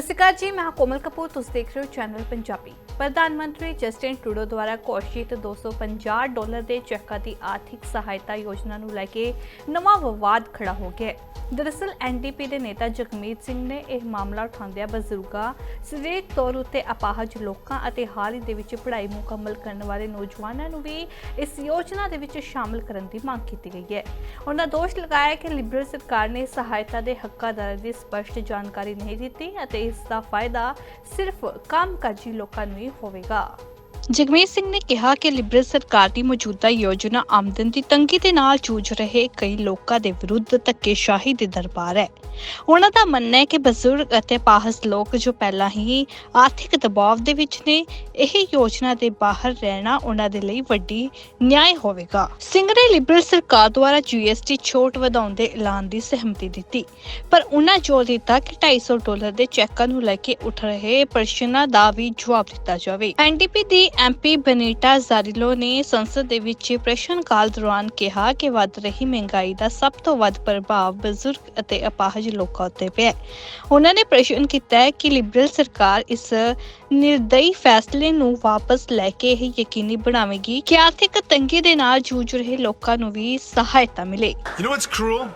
ਸਤਿ ਸ਼੍ਰੀ ਅਕਾਲ ਜੀ, ਮੈਂ ਕੋਮਲ ਕਪੂਰ, ਤੁਸੀਂ ਦੇਖ ਰਹੇ ਹੋ ਚੈਨਲ ਪੰਜਾਬੀ। ਪ੍ਰਧਾਨ ਮੰਤਰੀ ਜਸਟਿਨ ਟਰੂਡੋ ਦੁਆਰਾ ਘੋਸ਼ਿਤ 250 ਡਾਲਰ ਦੇ ਚੈੱਕਾਂ ਦੀ ਆਰਥਿਕ ਸਹਾਇਤਾ ਯੋਜਨਾ ਨੂੰ ਲੈ ਕੇ ਨਵਾਂ ਵਿਵਾਦ ਖੜਾ ਹੋ ਗਿਆ ਹੈ। ਦਰਅਸਲ ਐਨਡੀਪੀ ਦੇ ਨੇਤਾ ਜਗਮੀਤ ਸਿੰਘ ਨੇ ਇਹ ਮਾਮਲਾ ਉਠਾਉਂਦਿਆਂ ਬਜ਼ੁਰਗਾਂ, ਸਰੀਰਕ ਤੌਰ ਉੱਤੇ ਅਪਾਹਜ ਲੋਕਾਂ ਅਤੇ ਹਾਲ ਹੀ ਦੇ ਵਿੱਚ ਪੜ੍ਹਾਈ ਮੁਕੰਮਲ ਕਰਨ ਵਾਲੇ ਨੌਜਵਾਨਾਂ ਨੂੰ ਵੀ ਇਸ ਯੋਜਨਾ ਦੇ ਵਿੱਚ ਸ਼ਾਮਲ ਕਰਨ ਦੀ ਮੰਗ ਕੀਤੀ ਗਈ ਹੈ। ਉਹਨਾਂ ਦੋਸ਼ ਲਗਾਇਆ ਕਿ ਲਿਬਰਲ ਸਰਕਾਰ ਨੇ ਸਹਾਇਤਾ ਦੇ ਹੱਕਾਦਾਰਾਂ ਦੀ ਸਪਸ਼ਟ ਜਾਣਕਾਰੀ ਨਹੀਂ ਦਿੱਤੀ ਅਤੇ ਇਸ ਦਾ ਫਾਇਦਾ ਸਿਰਫ ਕੰਮਕਾਜੀ ਲੋਕਾਂ ਨੂੰ ਹੀ ਹੋਵੇਗਾ। ਜਗਮੀਤ ਸਿੰਘ ਨੇ ਕਿਹਾ ਕਿ ਲਿਬਰਲ ਸਰਕਾਰ ਦੀ ਮੌਜੂਦਾ ਯੋਜਨਾ ਆਮਦਨ ਦੀ ਤੰਗੀ ਦੇ ਨਾਲ ਜੂਝ ਰਹੇ ਕਈ ਲੋਕਾਂ ਦੇ ਵਿਰੁੱਧ ਧੱਕੇਸ਼ਾਹੀ ਦੇ ਦਰਬਾਰ ਹੈ। ਉਹਨਾਂ ਦਾ ਮੰਨਣਾ ਹੈ ਕਿ ਬਜ਼ੁਰਗ ਅਤੇ ਪਾਹਸ ਲੋਕ ਜੋ ਪਹਿਲਾਂ ਹੀ ਆਰਥਿਕ ਦਬਾਅ ਦੇ ਵਿੱਚ ਨੇ, ਇਹ ਯੋਜਨਾ ਦੇ ਬਾਹਰ ਰਹਿਣਾ ਉਹਨਾਂ ਦੇ ਲਈ ਵੱਡੀ ਨਿਆਂ ਹੋਵੇਗਾ। ਸਿੰਘ ਨੇ ਲਿਬਰਲ ਸਰਕਾਰ ਦੁਆਰਾ ਜੀਐਸਟੀ ਛੋਟ ਵਧਾਉਣ ਦੇ ਐਲਾਨ ਦੀ ਸਹਿਮਤੀ ਦਿੱਤੀ, ਪਰ ਉਹਨਾਂ ਜ਼ੋਰ ਦਿੱਤਾ ਕਿ 250 ਡਾਲਰ ਦੇ ਚੈੱਕਾਂ ਨੂੰ ਲੈ ਕੇ ਉੱਠ ਰਹੇ ਪ੍ਰਸ਼ਨਾਂ ਦਾ ਵੀ ਜਵਾਬ ਦਿੱਤਾ ਜਾਵੇ। ਐਨਡੀਪੀ ਦੀ ਐਮਪੀ ਬਨੀਟਾ ਜ਼ਾਰਿਲੋ ਨੇ ਸੰਸਦ ਦੇ ਵਿੱਚ ਪ੍ਰਸ਼ਨ ਕਾਲ ਦੌਰਾਨ ਕਿਹਾ ਕਿ ਵੱਧ ਰਹੀ ਮਹਿੰਗਾਈ ਦਾ ਸਭ ਤੋਂ ਵੱਧ ਪ੍ਰਭਾਵ ਬਜ਼ੁਰਗ ਅਤੇ ਅਪਾਹਜ ਲੋਕਾਂ ਉੱਤੇ ਪਿਆ ਹੈ। ਉਹਨਾਂ ਨੇ ਪ੍ਰਸ਼ਨ ਕੀਤਾ ਹੈ ਕਿ ਲਿਬਰਲ ਸਰਕਾਰ ਇਸ ਨਿਰਦਈ ਫੈਸਲੇ ਨੂੰ ਵਾਪਸ ਲੈ ਕੇ ਇਹ ਯਕੀਨੀ ਬਣਾਵੇਗੀ ਕਿ ਆਰਥਿਕ ਤੰਗੀ ਦੇ ਨਾਲ ਜੂਝ ਰਹੇ ਲੋਕਾਂ ਨੂੰ ਵੀ ਸਹਾਇਤਾ ਮਿਲੇ You know what's cruel?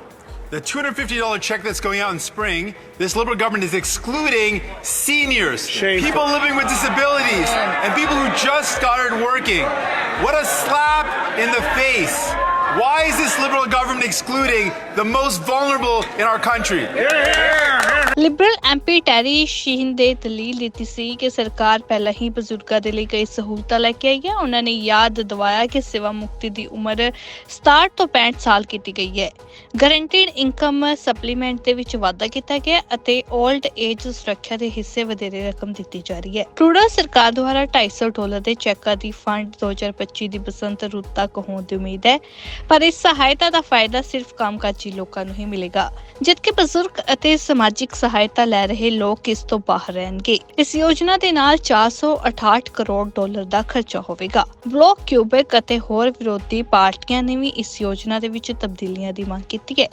The $250 check that's going out in spring, this Liberal government is excluding seniors, Shameful. people living with disabilities, and people who just started working. What a slap in the face. Why is this Liberal government excluding the most vulnerable in our country? Liberal MP Terry Sheehan ਦੇ ਦਲੀਲ ਦਿੱਤੀ ਸੀ ਕਿ ਸਰਕਾਰ ਪਹਿਲਾਂ ਹੀ ਬਜ਼ੁਰਗਾਂ ਦੇ ਲਈ ਕਈ ਸਹੂਲਤਾਂ ਲੈ ਕੇ ਆਈ ਹੈ। ਉਹਨਾਂ ਨੇ ਯਾਦ ਦਿਵਾਇਆ ਕਿ ਸੇਵਾ ਮੁਕਤੀ ਦੀ ਉਮਰ 67 ਤੋਂ 65 ਸਾਲ ਕੀਤੀ ਗਈ ਹੈ। ਗਾਰੰਟੀਡ ਇਨਕਮ ਸਪਲੀਮੈਂਟ ਦੇ ਵਿੱਚ ਵਾਧਾ ਕੀਤਾ ਗਿਆ ਅਤੇ 올ਡ ਏਜ ਸੁਰੱਖਿਆ ਦੇ ਹਿੱਸੇ ਵਧੇਰੇ ਰਕਮ ਦਿੱਤੀ ਜਾ ਰਹੀ ਹੈ। ਟਰੂਡੋ ਸਰਕਾਰ ਦੁਆਰਾ 250 ਡਾਲਰ ਦੇ ਚੈੱਕਾਂ ਦੀ ਫੰਡ 2025 ਦੀ ਬਸੰਤ ਰੁੱਤ ਤੱਕ ਹੋਣ ਦੀ ਉਮੀਦ ਹੈ, ਪਰ ਇਸ ਸਹਾਇਤਾ ਦਾ ਫਾਇਦਾ ਸਿਰਫ ਕੰਮਕਾਜੀ ਲੋਕਾਂ ਨੂੰ ਹੀ ਮਿਲੇਗਾ। ਜਦਕਿ ਬਜ਼ੁਰਗ ਅਤੇ ਸਮਾਜਿਕ ਸਹਾਇਤਾ ਲੈ ਰਹੇ ਲੋਕ ਇਸ ਤੋਂ ਬਾਹਰ ਰਹਿਣਗੇ। ਇਸ ਯੋਜਨਾ ਦੇ ਨਾਲ 468 ਕਰੋੜ ਡਾਲਰ ਦਾ ਖਰਚਾ ਹੋਵੇਗਾ। ਬਲੌਕ ਕਿਊਬਿਕ ਅਤੇ ਹੋਰ ਵਿਰੋਧੀ ਪਾਰਟੀਆਂ ਨੇ ਵੀ ਇਸ ਯੋਜਨਾ ਦੇ ਵਿੱਚ ਤਬਦੀਲੀਆਂ ਦੀ ਮੰਗ ਕੀਤੀ ਹੈ।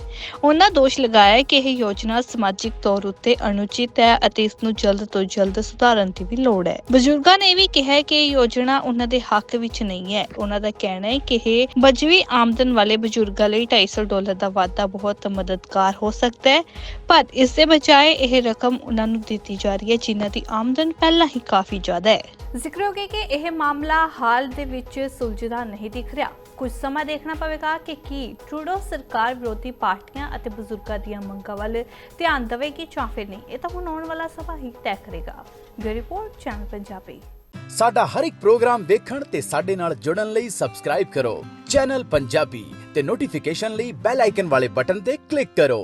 ਉਹਨਾਂ ਦੋਸ਼ ਲਗਾਇਆ ਕਿ ਇਹ ਯੋਜਨਾ ਸਮਾਜਿਕ ਤੌਰ ਉੱਤੇ ਅਨੁਚਿਤ ਹੈ ਅਤੇ ਇਸ ਨੂੰ ਜਲਦ ਤੋਂ ਜਲਦ ਸੁਧਾਰਨ ਦੀ ਵੀ ਲੋੜ ਹੈ। ਬਜ਼ੁਰਗਾਂ ਨੇ ਵੀ ਕਿਹਾ ਕਿ ਇਹ ਯੋਜਨਾ ਉਹਨਾਂ ਦੇ ਹੱਕ ਵਿੱਚ ਨਹੀਂ ਹੈ। ਉਹਨਾਂ ਦਾ ਕਹਿਣਾ ਹੈ ਕਿ ਇਹ ਬਜਵੀ ਆਮਦਨ ਵਾਲੇ ਬਜ਼ੁਰਗਾਂ ਲਈ 250 ਡਾਲਰ ਦਾ ਵਾਧਾ ਬਹੁਤ ਮਦਦਗਾਰ ਹੋ ਸਕਦਾ ਹੈ। ਪਰ ਇਸ ਦੇ ਬਜਾਏ ਇਹ ਰਕਮ ਉਹਨਾਂ ਨੂੰ ਦਿੱਤੀ ਜਾ ਰਹੀ ਹੈ ਜਿਨ੍ਹਾਂ ਦੀ ਆਮਦਨ ਪਹਿਲਾਂ ਹੀ ਕਾਫੀ ਜ਼ਿਆਦਾ ਹੈ। ਜ਼ਿਕਰਯੋਗ ਹੈ ਕਿ ਇਹ ਮਾਮਲਾ ਹਾਲ ਦੇ ਵਿੱਚ ਸੁਲਝਦਾ ਨਹੀਂ ਦਿਖ ਰਿਹਾ। ਕੁਝ ਸਮਾਂ ਦੇਖਣਾ ਪਵੇਗਾ ਕਿ ਕੀ ਟਰੂਡੋ ਸਰਕਾਰ ਵਿਰੋਧੀ ਪਾਰਟੀਆਂ ਅਤੇ ਬਜ਼ੁਰਗਾਂ ਦੀਆਂ ਮੰਗਾਂ ਵੱਲ ਧਿਆਨ ਦੇਵੇਗੀ ਜਾਂ ਫਿਰ ਨਹੀਂ। ਇਹ ਤਾਂ ਹੁਣ ਆਉਣ ਵਾਲਾ ਸਮਾਂ ਹੀ ਤੈਅ ਕਰੇਗਾ। Bureau report channel Punjabi. ਸਾਡਾ ਹਰ ਇੱਕ ਪ੍ਰੋਗਰਾਮ ਦੇਖਣ ਤੇ ਸਾਡੇ ਨਾਲ ਜੁੜਨ ਲਈ ਸਬਸਕ੍ਰਾਈਬ ਕਰੋ। ਚੈਨਲ ਪੰਜਾਬੀ ਤੇ ਨੋਟੀਫਿਕੇਸ਼ਨ ਲਈ ਬੈਲ ਆਈਕਨ ਵਾਲੇ ਬਟਨ ਤੇ ਕਲਿੱਕ ਕਰੋ।